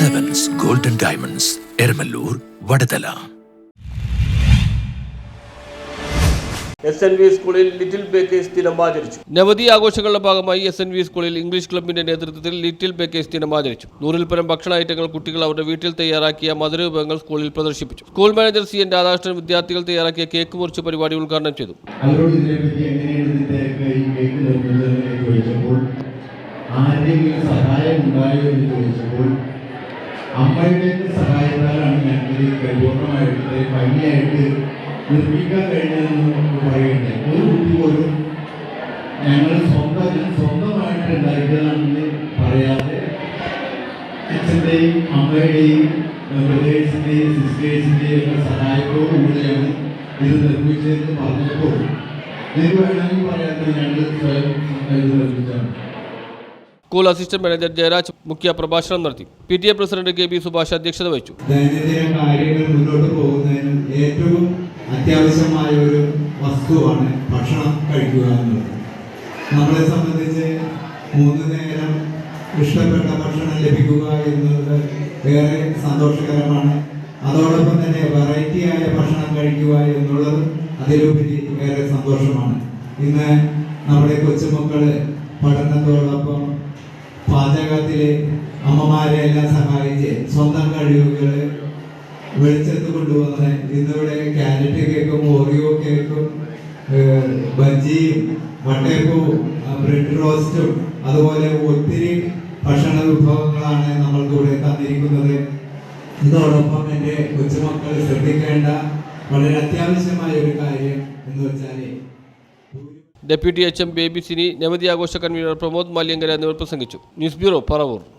Diamonds Eramalloor Vadathala S N V സ്കൂളിൽ little bakers ദിനം ആചരിച്ചു നവതി ആഘോഷങ്ങളുടെ ഭാഗമായി എസ് എൻ വി സ്കൂളിൽ ഇംഗ്ലീഷ് ക്ലബിന്റെ നേതൃത്വത്തിൽ ലിറ്റിൽ ബേക്കേഴ്സ് ദിനം ആചരിച്ചു നൂറിൽ പരം ഭക്ഷണ ഐറ്റങ്ങൾ കുട്ടികൾ അവരുടെ വീട്ടിൽ തയ്യാറാക്കിയ മധുരവിഭവങ്ങൾ സ്കൂളിൽ പ്രദർശിപ്പിച്ചു. School manager C N Radhakrishnan വിദ്യാർത്ഥികൾ തയ്യാറാക്കിയ കേക്ക് മുറിച്ച് പരിപാടി ഉദ്ഘാടനം ചെയ്തു. ആരെങ്കിലും സഹായം ഉണ്ടായോ എന്ന് ചോദിച്ചപ്പോൾ അമ്മയുടെ സഹായത്താലാണ് ഞങ്ങൾ ഈ പരിപൂർണമായിട്ട് ഭംഗിയായിട്ട് നിർമ്മിക്കാൻ കഴിഞ്ഞതെന്ന് പറയുന്നത് ഒരു കുട്ടി പോലും ഞങ്ങൾ സ്വന്തം സ്വന്തമായിട്ട് ഉണ്ടാക്കിയതാണെന്ന് പറയാതെ അച്ഛന്റെയും അമ്മയുടെയും ബ്രദേഴ്സിന്റെയും സിസ്റ്റേഴ്സിന്റെയും ഒക്കെ സഹായത്തോടു കൂടിയാണ് ഇത് നിർമ്മിച്ചതെന്ന് പറഞ്ഞപ്പോൾ ഇത് വേണമെങ്കിൽ പറയാത്തത് ഞങ്ങൾ സ്വയം ഇത് നിർമ്മിച്ചാണ് സ്കൂൾ അസിസ്റ്റന്റ് മാനേജർ ജയരാജ് മുഖ്യ പ്രഭാഷണം നടത്തി. P T A president K B Subhash അധ്യക്ഷത വഹിച്ചു. ദൈനംദിന കാര്യങ്ങൾ മുന്നോട്ട് പോകുന്നതിന് ഏറ്റവും അത്യാവശ്യമായ ഒരു വസ്തുവാണ് ഭക്ഷണം കഴിക്കുക എന്നുള്ളത്. നമ്മളെ സംബന്ധിച്ച് മൂന്ന് നേരം ഇഷ്ടപ്പെട്ട ഭക്ഷണം ലഭിക്കുക എന്നത് ഏറെ സന്തോഷകരമാണ്. അതോടൊപ്പം തന്നെ വെറൈറ്റി ആയ ഭക്ഷണം കഴിക്കുക എന്നുള്ളത് അതിലുപരി ഏറെ സന്തോഷമാണ്. ഇന്ന് നമ്മുടെ കൊച്ചുമക്കൾ പഠനത്തോടൊപ്പം പാചകത്തിലെ അമ്മമാരെ എല്ലാം സഹായിച്ച് സ്വന്തം കഴിവുകൾ വെളിച്ചത്ത് കൊണ്ടുവന്ന് ഇന്നിവിടെ ക്യാരറ്റ് കേക്കും ഓറിയോ കേക്കും ബജിയും വട്ടയപ്പവും ബ്രെഡ് റോസ്റ്റും അതുപോലെ ഒത്തിരി ഭക്ഷണ വിഭവങ്ങളാണ് നമ്മൾക്ക് ഇവിടെ തന്നിരിക്കുന്നത്. ഇതോടൊപ്പം എന്റെ കൊച്ചുമക്കൾ ശ്രദ്ധിക്കേണ്ട വളരെ അത്യാവശ്യമായ ഒരു കാര്യം എന്ന് വെച്ചാൽ deputy H M Baby Sini നവതി ആഘോഷ കൺവീനർ പ്രമോദ് മാലിയങ്കര എന്നിവർ പ്രസംഗിച്ചു. News bureau Paravur.